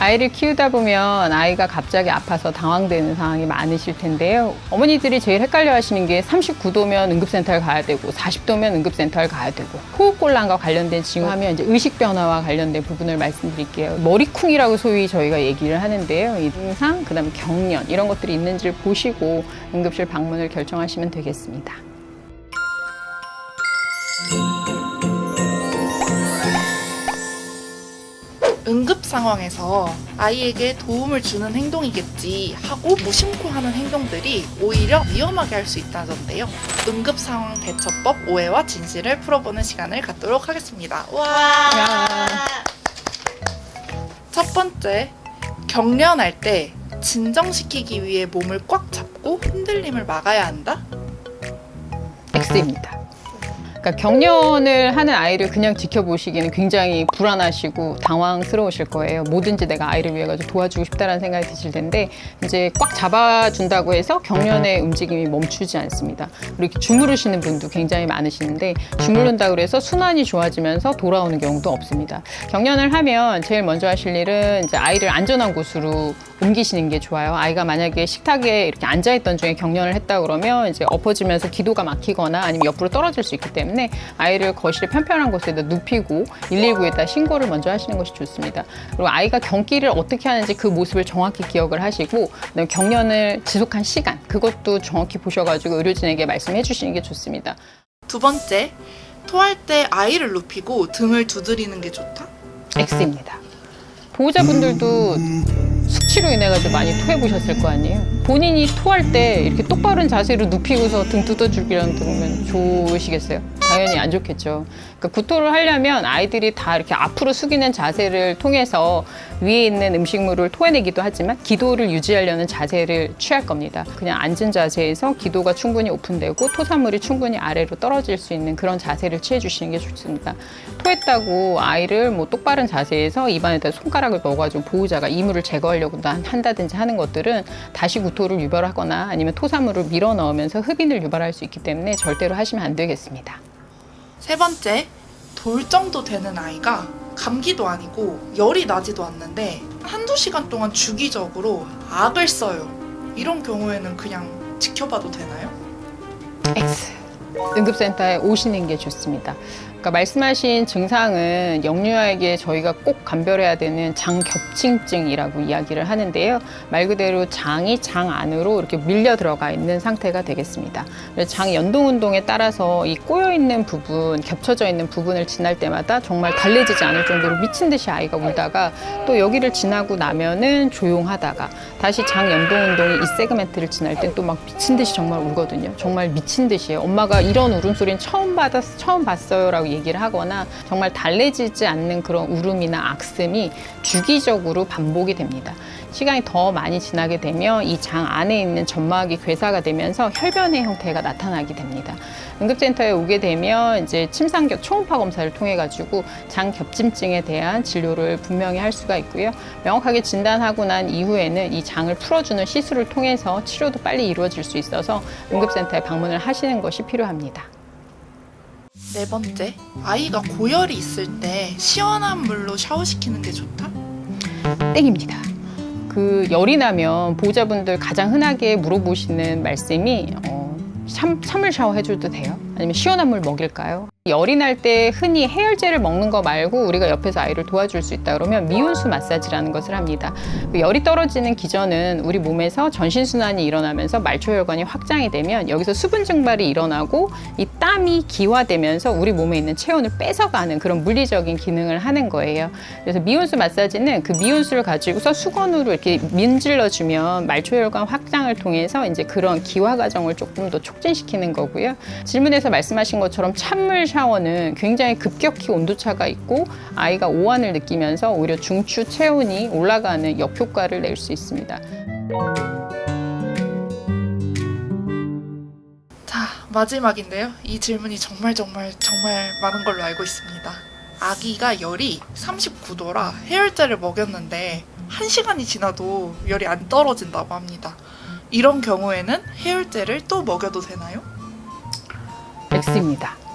아이를 키우다 보면 아이가 갑자기 아파서 당황되는 상황이 많으실 텐데요. 어머니들이 제일 헷갈려 하시는 게 39도면 응급센터를 가야 되고 40도면 응급센터를 가야 되고 호흡곤란과 관련된 징후하면 이제 의식 변화와 관련된 부분을 말씀드릴게요. 머리쿵이라고 소위 저희가 얘기를 하는데요. 이 증상, 그다음에 경련 이런 것들이 있는지를 보시고 응급실 방문을 결정하시면 되겠습니다. 상황에서 아이에게 도움을 주는 행동이겠지 하고 무심코 하는 행동들이 오히려 위험하게 할 수 있다던데요. 응급 상황 대처법 오해와 진실을 풀어보는 시간을 갖도록 하겠습니다. 와! 첫 번째, 경련할 때 진정시키기 위해 몸을 꽉 잡고 흔들림을 막아야 한다? X입니다. 그러니까 경련을 하는 아이를 그냥 지켜보시기는 굉장히 불안하시고 당황스러우실 거예요. 뭐든지 내가 아이를 위해 가지고 도와주고 싶다라는 생각이 드실 텐데 이제 꽉 잡아준다고 해서 경련의 움직임이 멈추지 않습니다. 그리고 이렇게 주무르시는 분도 굉장히 많으시는데 주무른다 그래서 순환이 좋아지면서 돌아오는 경우도 없습니다. 경련을 하면 제일 먼저 하실 일은 이제 아이를 안전한 곳으로 옮기시는 게 좋아요. 아이가 만약에 식탁에 이렇게 앉아 있던 중에 경련을 했다 그러면 이제 엎어지면서 기도가 막히거나 아니면 옆으로 떨어질 수 있기 때문에 아이를 거실의 편편한 곳에다 눕히고 119에다 신고를 먼저 하시는 것이 좋습니다. 그리고 아이가 경기를 어떻게 하는지 그 모습을 정확히 기억을 하시고 경련을 지속한 시간 그것도 정확히 보셔가지고 의료진에게 말씀해 주시는 게 좋습니다. 두 번째, 토할 때 아이를 눕히고 등을 두드리는 게 좋다? X입니다. 보호자분들도 숙취로 인해 가지고 많이 토해 보셨을 거 아니에요. 본인이 토할 때 이렇게 똑바른 자세로 눕히고서 등 뜯어주기라는 들으면 좋으시겠어요? 당연히 안 좋겠죠. 그러니까 구토를 하려면 아이들이 다 이렇게 앞으로 숙이는 자세를 통해서 위에 있는 음식물을 토해내기도 하지만 기도를 유지하려는 자세를 취할 겁니다. 그냥 앉은 자세에서 기도가 충분히 오픈되고 토사물이 충분히 아래로 떨어질 수 있는 그런 자세를 취해 주시는 게 좋습니다. 토했다고 아이를 뭐 똑바른 자세에서 입안에다 손가락을 넣어가지고 보호자가 이물을 제거하려고 난- 한다든지 하는 것들은 다시 구토를 유발하거나 아니면 토사물을 밀어 넣으면서 흡인을 유발할 수 있기 때문에 절대로 하시면 안 되겠습니다. 세 번째, 돌 정도 되는 아이가 감기도 아니고 열이 나지도 않는데 한두 시간 동안 주기적으로 악을 써요. 이런 경우에는 그냥 지켜봐도 되나요? X. 응급센터에 오시는 게 좋습니다. 그러니까 말씀하신 증상은 영유아에게 저희가 꼭 감별해야 되는 장겹칭증이라고 이야기를 하는데요. 말 그대로 장이 장 안으로 이렇게 밀려 들어가 있는 상태가 되겠습니다. 장 연동 운동에 따라서 이 꼬여 있는 부분, 겹쳐져 있는 부분을 지날 때마다 정말 달래지지 않을 정도로 미친 듯이 아이가 울다가 또 여기를 지나고 나면은 조용하다가 다시 장 연동 운동이 이 세그멘트를 지날 땐 또 막 미친 듯이 정말 울거든요. 정말 미친 듯이에요. 엄마가 이런 울음소리는 처음 받았, 처음 봤어요라고 얘기를 하거나 정말 달래지지 않는 그런 울음이나 악씀이 주기적으로 반복이 됩니다. 시간이 더 많이 지나게 되면 이 장 안에 있는 점막이 괴사가 되면서 혈변의 형태가 나타나게 됩니다. 응급센터에 오게 되면 이제 침상경 초음파 검사를 통해 가지고 장 겹침증에 대한 진료를 분명히 할 수가 있고요. 명확하게 진단하고 난 이후에는 이 장을 풀어주는 시술을 통해서 치료도 빨리 이루어질 수 있어서 응급센터에 방문을 하시는 것이 필요합니다. 네 번째, 아이가 고열이 있을 때 시원한 물로 샤워시키는 게 좋다? 땡입니다. 그 열이 나면 보호자분들 가장 흔하게 물어보시는 말씀이 어, 참, 찬물 샤워 해줘도 돼요? 아니면 시원한 물 먹일까요? 열이 날 때 흔히 해열제를 먹는 거 말고 우리가 옆에서 아이를 도와줄 수 있다 그러면 미온수 마사지라는 것을 합니다. 그 열이 떨어지는 기전은 우리 몸에서 전신 순환이 일어나면서 말초혈관이 확장이 되면 여기서 수분 증발이 일어나고 이 땀이 기화되면서 우리 몸에 있는 체온을 뺏어가는 그런 물리적인 기능을 하는 거예요. 그래서 미온수 마사지는 그 미온수를 가지고서 수건으로 이렇게 민질러 주면 말초혈관 확장을 통해서 이제 그런 기화 과정을 조금 더 촉진시키는 거고요. 질문에서 말씀하신 것처럼 찬물 샤워는 굉장히 급격히 온도차가 있고 아이가 오한을 느끼면서 오히려 중추 체온이 올라가는 역효과를 낼 수 있습니다. 자, 마지막인데요. 이 질문이 정말 정말 정말 많은 걸로 알고 있습니다. 아기가 열이 39도라 해열제를 먹였는데 1시간이 지나도 열이 안 떨어진다고 합니다. 이런 경우에는 해열제를 또 먹여도 되나요? X입니다.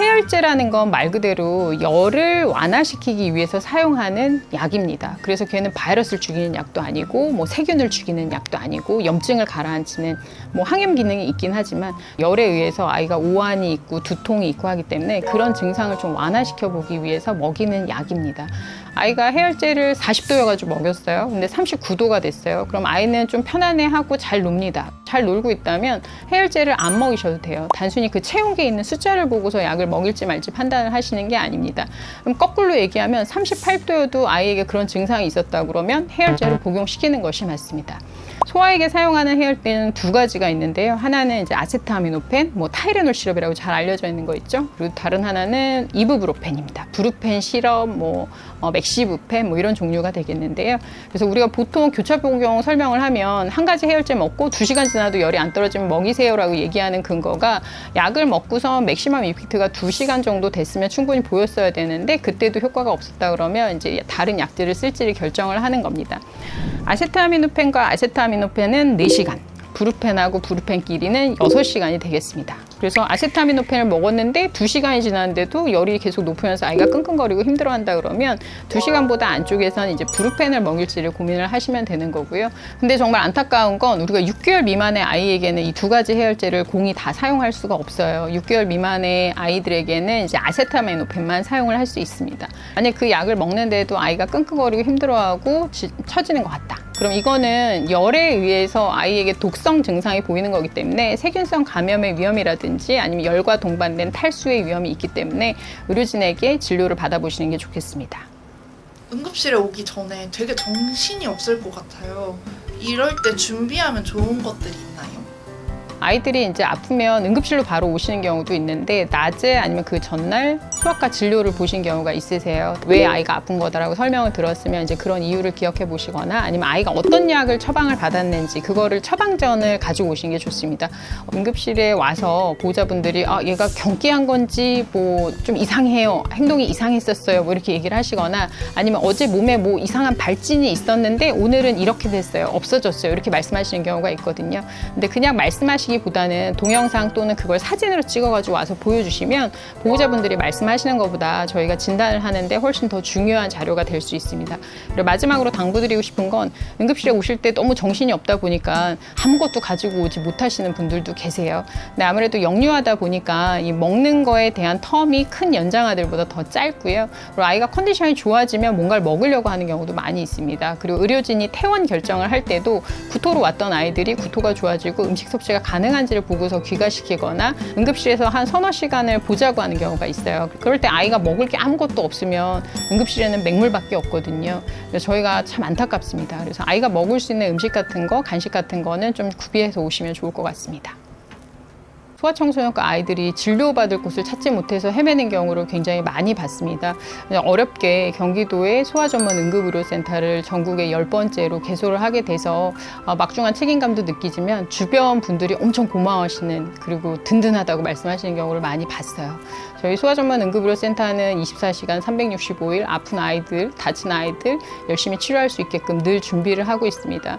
해열제라는 건 말 그대로 열을 완화시키기 위해서 사용하는 약입니다. 그래서 걔는 바이러스를 죽이는 약도 아니고 뭐 세균을 죽이는 약도 아니고 염증을 가라앉히는 뭐 항염 기능이 있긴 하지만 열에 의해서 아이가 오한이 있고 두통이 있고 하기 때문에 그런 증상을 좀 완화시켜 보기 위해서 먹이는 약입니다. 아이가 해열제를 40도여가지고 먹였어요. 근데 39도가 됐어요. 그럼 아이는 좀 편안해하고 잘 놉니다. 잘 놀고 있다면 해열제를 안 먹이셔도 돼요. 단순히 그 체온계에 있는 숫자를 보고서 약을 먹일지 말지 판단을 하시는 게 아닙니다. 그럼 거꾸로 얘기하면 38도여도 아이에게 그런 증상이 있었다 그러면 해열제를 복용시키는 것이 맞습니다. 소아에게 사용하는 해열제는 두 가지가 있는데요. 하나는 이제 아세트아미노펜, 뭐 타이레놀 시럽이라고 잘 알려져 있는 거 있죠. 그리고 다른 하나는 이브브로펜입니다. 브루펜 시럽, 뭐 어, 맥시부펜 뭐 이런 종류가 되겠는데요. 그래서 우리가 보통 교차 복용 설명을 하면 한 가지 해열제 먹고 두 시간 지나도 열이 안 떨어지면 먹이세요라고 얘기하는 근거가 약을 먹고서 맥시멈 이펙트가 두 시간 정도 됐으면 충분히 보였어야 되는데 그때도 효과가 없었다 그러면 이제 다른 약들을 쓸지를 결정을 하는 겁니다. 아세트아미노펜과 아세트아미노펜은 4시간, 브루펜하고 브루펜끼리는 6시간이 되겠습니다. 그래서 아세타미노펜을 먹었는데 2시간이 지났는데도 열이 계속 높으면서 아이가 끙끙거리고 힘들어한다 그러면 2시간보다 안쪽에서는 이제 브루펜을 먹일지를 고민을 하시면 되는 거고요. 근데 정말 안타까운 건 우리가 6개월 미만의 아이에게는 이 두 가지 해열제를 공이 다 사용할 수가 없어요. 6개월 미만의 아이들에게는 이제 아세타미노펜만 사용을 할 수 있습니다. 만약 그 약을 먹는데도 아이가 끙끙거리고 힘들어하고 지- 처지는 것 같다. 그럼 이거는 열에 의해서 아이에게 독성 증상이 보이는 거기 때문에 세균성 감염의 위험이라든지 아니면 열과 동반된 탈수의 위험이 있기 때문에 의료진에게 진료를 받아보시는 게 좋겠습니다. 응급실에 오기 전에 되게 정신이 없을 것 같아요. 이럴 때 준비하면 좋은 것들이? 아이들이 이제 아프면 응급실로 바로 오시는 경우도 있는데 낮에 아니면 그 전날 수학과 진료를 보신 경우가 있으세요. 왜 아이가 아픈 거다라고 설명을 들었으면 이제 그런 이유를 기억해 보시거나 아니면 아이가 어떤 약을 처방을 받았는지 그거를 처방전을 가지고 오시는 게 좋습니다. 응급실에 와서 보호자분들이 아 얘가 경기한 건지 뭐 좀 이상해요. 행동이 이상했었어요. 뭐 이렇게 얘기를 하시거나 아니면 어제 몸에 뭐 이상한 발진이 있었는데 오늘은 이렇게 됐어요. 없어졌어요. 이렇게 말씀하시는 경우가 있거든요. 근데 그냥 말씀하시기 보다는 동영상 또는 그걸 사진으로 찍어가지고 와서 보여주시면 보호자분들이 말씀하시는 것보다 저희가 진단을 하는데 훨씬 더 중요한 자료가 될 수 있습니다. 그리고 마지막으로 당부드리고 싶은 건 응급실에 오실 때 너무 정신이 없다 보니까 아무것도 가지고 오지 못하시는 분들도 계세요. 근데 아무래도 역류하다 보니까 이 먹는 거에 대한 텀이 큰 연장아들보다 더 짧고요. 그리고 아이가 컨디션이 좋아지면 뭔가를 먹으려고 하는 경우도 많이 있습니다. 그리고 의료진이 퇴원 결정을 할 때도 구토로 왔던 아이들이 구토가 좋아지고 음식 섭취가 가능 한지를 보고서 귀가시키거나 응급실에서 한 서너 시간을 보자고 하는 경우가 있어요. 그럴 때 아이가 먹을 게 아무것도 없으면 응급실에는 맹물밖에 없거든요. 그래서 저희가 참 안타깝습니다. 그래서 아이가 먹을 수 있는 음식 같은 거, 간식 같은 거는 좀 구비해서 오시면 좋을 것 같습니다. 소아청소년과 아이들이 진료받을 곳을 찾지 못해서 헤매는 경우를 굉장히 많이 봤습니다. 어렵게 경기도의 소아전문 응급의료센터를 전국에 열 번째로 개소를 하게 돼서 어, 막중한 책임감도 느끼지만 주변 분들이 엄청 고마워하시는 그리고 든든하다고 말씀하시는 경우를 많이 봤어요. 저희 소아전문 응급의료센터는 24시간 365일 아픈 아이들, 다친 아이들 열심히 치료할 수 있게끔 늘 준비를 하고 있습니다.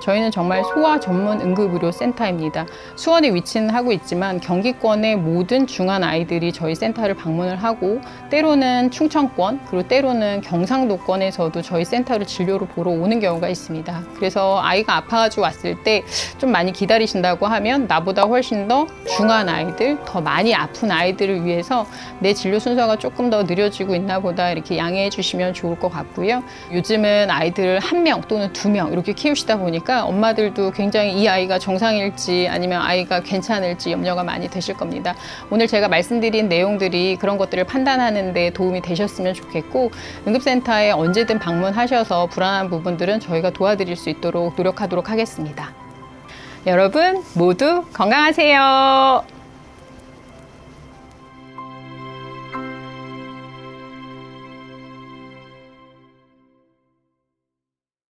저희는 정말 소아 전문 응급의료 센터입니다. 수원에 위치는 하고 있지만 경기권의 모든 중한 아이들이 저희 센터를 방문을 하고 때로는 충청권 그리고 때로는 경상도권에서도 저희 센터를 진료를 보러 오는 경우가 있습니다. 그래서 아이가 아파가지고 왔을 때 좀 많이 기다리신다고 하면 나보다 훨씬 더 중한 아이들, 더 많이 아픈 아이들을 위해서 내 진료 순서가 조금 더 느려지고 있나 보다 이렇게 양해해 주시면 좋을 것 같고요. 요즘은 아이들을 한 명 또는 두 명 이렇게 키우시다 보니까 엄마들도 굉장히 이 아이가 정상일지 아니면 아이가 괜찮을지 염려가 많이 되실 겁니다. 오늘 제가 말씀드린 내용들이 그런 것들을 판단하는 데 도움이 되셨으면 좋겠고 응급센터에 언제든 방문하셔서 불안한 부분들은 저희가 도와드릴 수 있도록 노력하도록 하겠습니다. 여러분 모두 건강하세요.